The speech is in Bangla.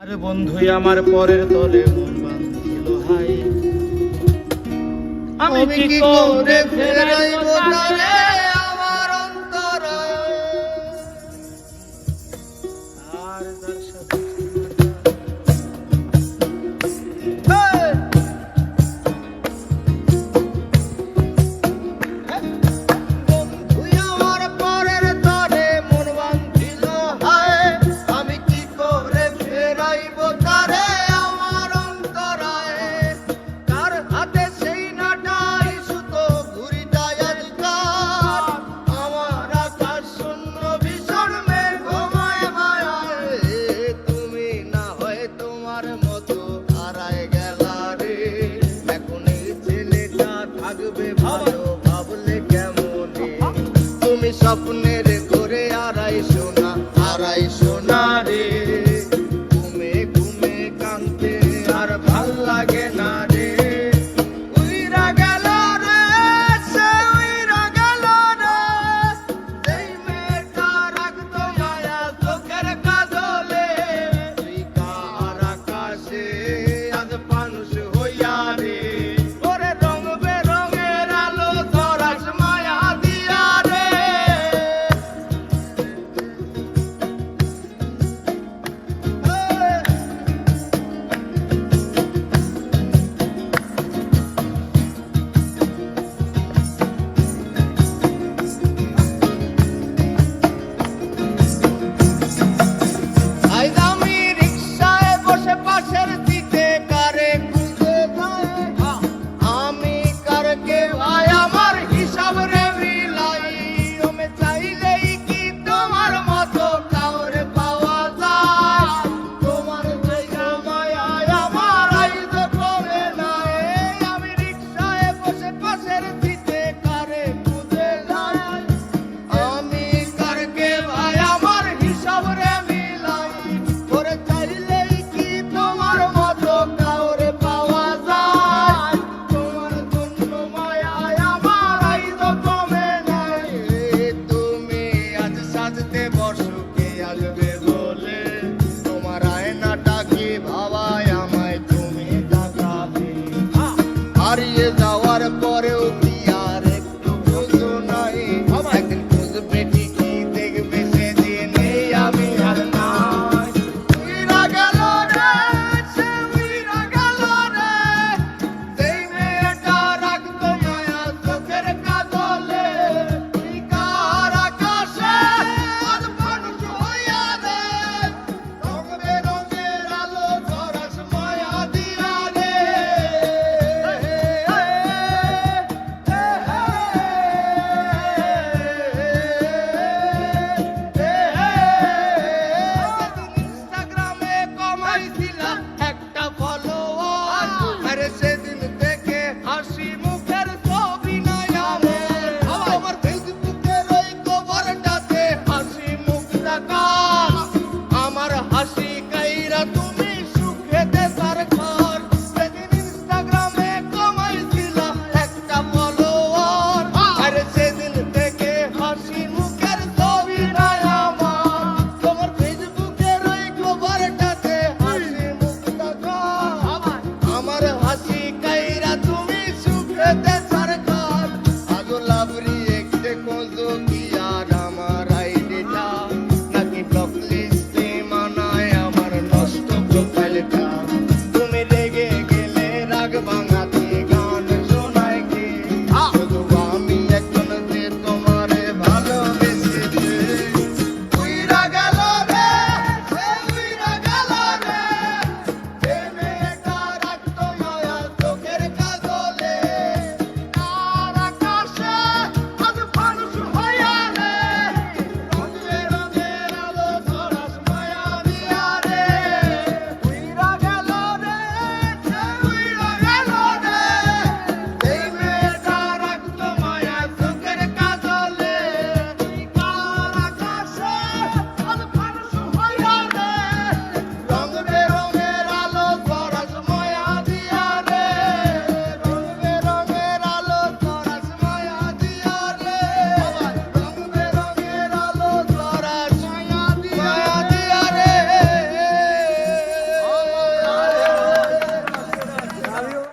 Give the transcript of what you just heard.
আর বন্ধুই আমার পরের তলে মন বাঁধিল হাই আমি কি করে ফেরাইব তারে? paraíso. mira